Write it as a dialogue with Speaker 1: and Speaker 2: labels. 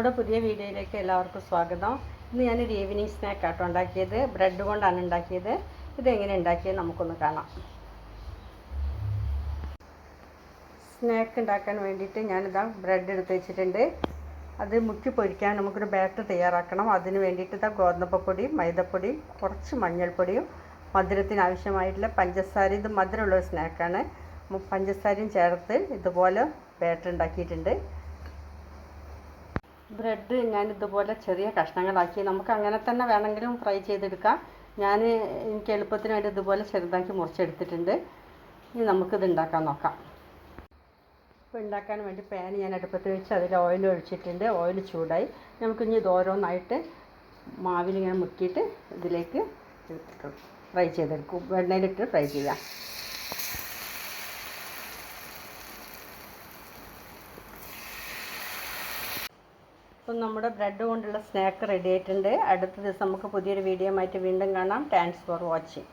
Speaker 1: പുതിയ വീഡിയോയിലേക്ക് എല്ലാവർക്കും സ്വാഗതം. ഇന്ന് ഞാനൊരു ഈവനിങ് സ്നാക്ക് ആട്ടോ ഉണ്ടാക്കിയത്. ബ്രെഡ് കൊണ്ടാണ് ഉണ്ടാക്കിയത്. ഇതെങ്ങനെ ഉണ്ടാക്കിയത് നമുക്കൊന്ന് കാണാം. സ്നാക്ക് ഉണ്ടാക്കാൻ വേണ്ടിയിട്ട് ഞാനിതാ ബ്രെഡ് എടുത്ത് വെച്ചിട്ടുണ്ട്. അത് മുക്കി പൊരിക്കാൻ നമുക്കൊരു ബാറ്റർ തയ്യാറാക്കണം. അതിന് വേണ്ടിയിട്ട് ഇതാ ഗോതമ്പപ്പൊടി മൈദപ്പൊടി കുറച്ച് മഞ്ഞൾപ്പൊടിയും മധുരത്തിന് ആവശ്യമായിട്ടുള്ള പഞ്ചസാര. ഇത് മധുരമുള്ള സ്നാക്കാണ് പഞ്ചസാരയും ചേർത്ത് ഇതുപോലെ ബാറ്റർ ഉണ്ടാക്കിയിട്ടുണ്ട്. ബ്രെഡ് ഞാൻ ഇതുപോലെ ചെറിയ കഷ്ണങ്ങളാക്കി. നമുക്ക് അങ്ങനെ തന്നെ വേണമെങ്കിലും ഫ്രൈ ചെയ്തെടുക്കാം. ഞാൻ എനിക്ക് എളുപ്പത്തിന് വേണ്ടി ഇതുപോലെ ചെറുതാക്കി മുറിച്ചെടുത്തിട്ടുണ്ട്. ഇനി നമുക്കിത് ഉണ്ടാക്കാൻ നോക്കാം. ഇപ്പോൾ ഉണ്ടാക്കാൻ വേണ്ടി പാൻ ഞാൻ അടുപ്പത്ത് വെച്ച് അതിൽ ഓയിൽ ഒഴിച്ചിട്ടുണ്ട്. ഓയിൽ ചൂടായി. നമുക്കിനി ഇത് ഓരോന്നായിട്ട് മാവിലിങ്ങനെ മുക്കിയിട്ട് ഇതിലേക്ക് ഫ്രൈ ചെയ്തെടുക്കും. വെണ്ണയിലിട്ട് ഫ്രൈ ചെയ്യാം. അപ്പം നമ്മുടെ ബ്രെഡ് കൊണ്ടുള്ള സ്നാക്ക് റെഡി ആയിട്ടുണ്ട്. അടുത്ത ദിവസം നമുക്ക് പുതിയൊരു വീഡിയോ ആയിട്ട് വീണ്ടും കാണാം. Thanks for watching